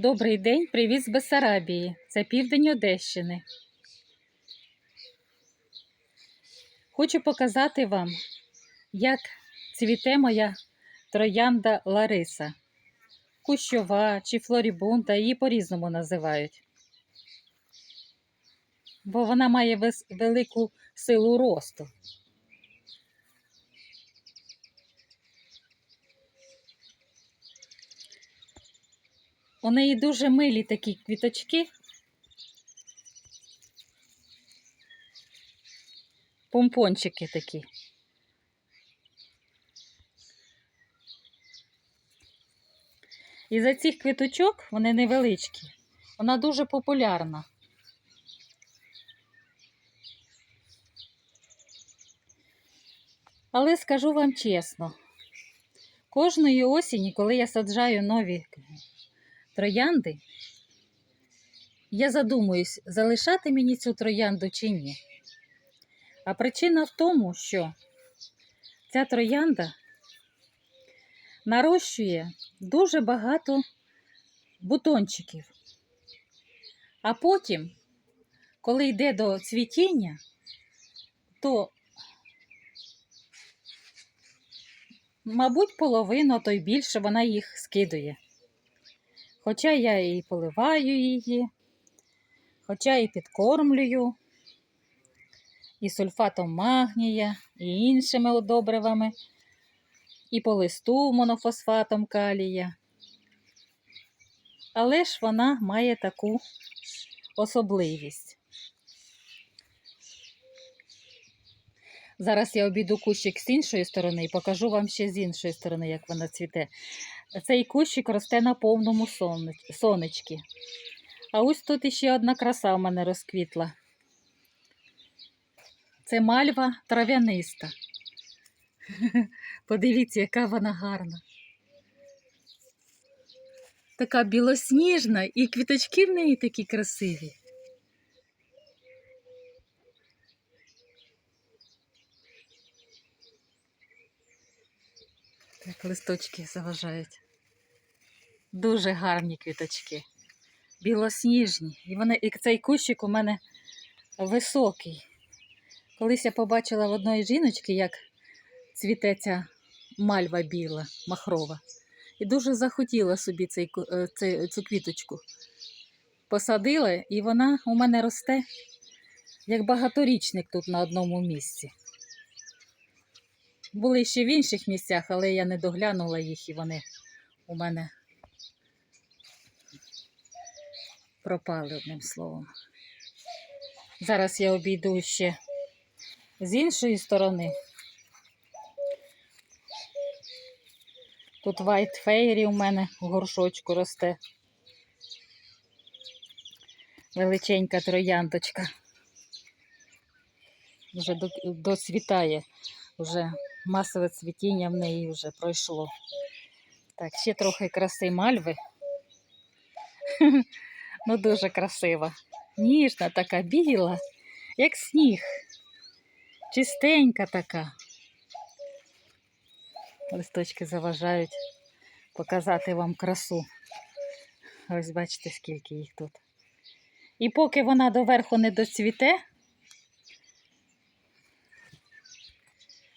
Добрий день, привіт з Бессарабії. Це південь Одещини. Хочу показати вам, як цвіте моя троянда Лариса. Кущова чи флорібунда, її по-різному називають. Бо вона має велику силу росту. У неї дуже милі такі квіточки. Помпончики такі. І за цих квіточок вони невеличкі. Вона дуже популярна. Але скажу вам чесно, кожної осені, коли я саджаю нові троянди, я задумуюсь, залишати мені цю троянду чи ні. А причина в тому, що ця троянда нарощує дуже багато бутончиків. А потім, коли йде до цвітіння, то, мабуть, половину, а то й більше вона їх скидує. Хоча я і поливаю її, хоча і підкормлюю, і сульфатом магнія, і іншими одобривами, і по листу монофосфатом калія. Але ж вона має таку особливість. Зараз я обійду кущик з іншої сторони і покажу вам ще з іншої сторони, як вона цвіте. Цей кущик росте на повному соне- сонечки. А ось тут іще одна краса в мене розквітла. Це мальва трав'яниста. Подивіться, яка вона гарна. Така білосніжна, і квіточки в неї такі красиві. Так, листочки заважають. Дуже гарні квіточки. Білосніжні. І, вони, і цей кущик у мене високий. Колись я побачила в одної жіночки, як цвіте ця мальва біла, махрова. І дуже захотіла собі цей, е, цей, цю квіточку. Посадила, і вона у мене росте як багаторічник тут на одному місці. Були ще в інших місцях, але я не доглянула їх, і вони у мене пропали одним словом. Зараз я обійду ще з іншої сторони. Тут White Fairy у мене в горшочку росте. Величенька трояндочка. Вже до- доцвітає, вже масове цвітіння в неї вже пройшло. Так, ще трохи краси мальви. Ну, дуже красива. Ніжна така, біла, як сніг. Чистенька така. Листочки заважають показати вам красу. Ось бачите, скільки їх тут. І поки вона доверху не доцвіте,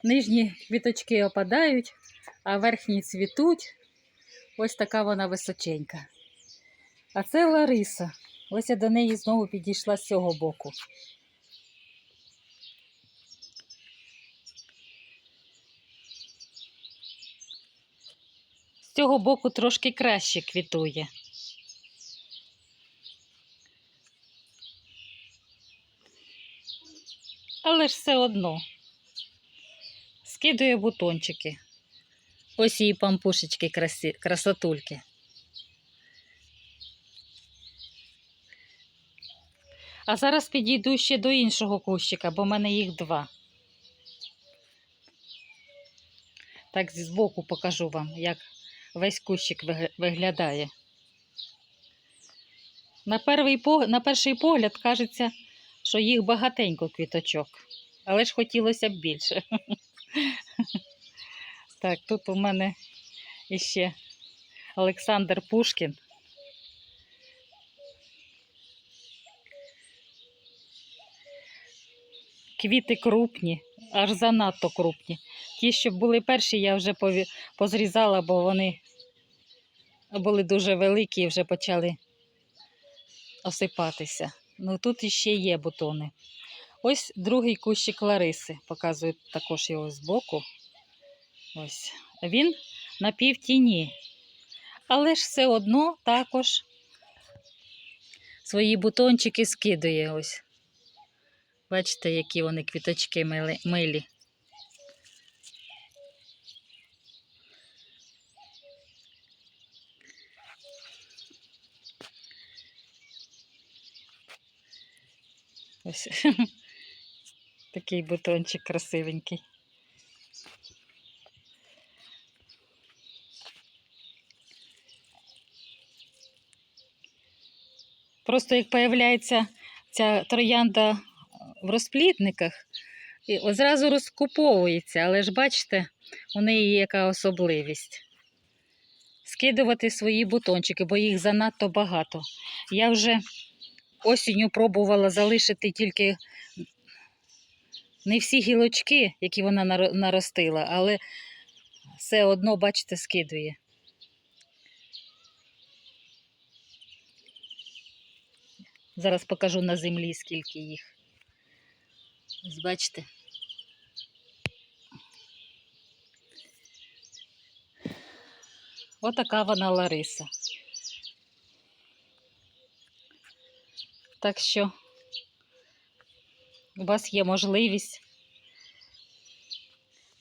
нижні квіточки опадають, а верхні цвітуть. Ось така вона височенька. А це Лариса. Ось я до неї знову підійшла з цього боку. З цього боку трошки краще квітує. Але ж все одно скидує бутончики. Ось її пампушечки красі... красотульки. А зараз підійду ще до іншого кущика, бо в мене їх два. Так збоку покажу вам, як весь кущик виглядає. На, перший на перший погляд кажеться, що їх багатенько квіточок, але ж хотілося б більше. Так, тут у мене іще Олександр Пушкін. Квіти крупні, аж занадто крупні. Ті, що були перші, я вже позрізала, бо вони були дуже великі і вже почали осипатися. Ну тут іще є бутони. Ось другий кущик Лариси. Показую також його збоку. Ось. Він на півтіні. Але ж все одно також свої бутончики скидує. Ось. Бачите, які вони квіточки милі. Ось такий бутончик красивенький. Просто як появляється ця троянда в розплідниках, і одразу розкуповується, але ж бачите, у неї яка особливість. Скидувати свої бутончики, бо їх занадто багато. Я вже осінню пробувала залишити тільки не всі гілочки, які вона наростила, але все одно, бачите, скидує. Зараз покажу на землі, скільки їх. Ось бачите. Отака вона Лариса. Так що у вас є можливість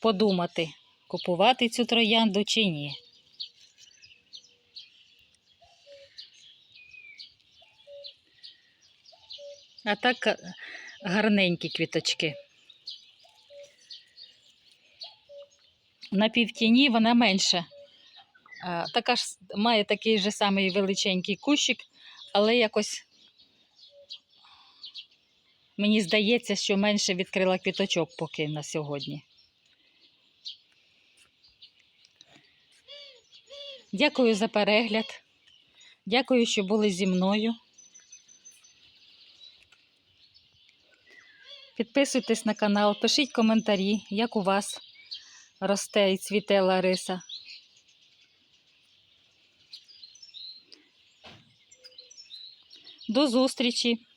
подумати, купувати цю троянду чи ні. А так е, гарненькі квіточки. На півтіні вона менша. Така ж має такий же самий величенький кущик, але якось мені здається, що менше відкрила квіточок поки на сьогодні. Дякую за перегляд. Дякую, що були зі мною. Підписуйтесь на канал, пишіть коментарі, як у вас росте і цвіте Лариса. До зустрічі!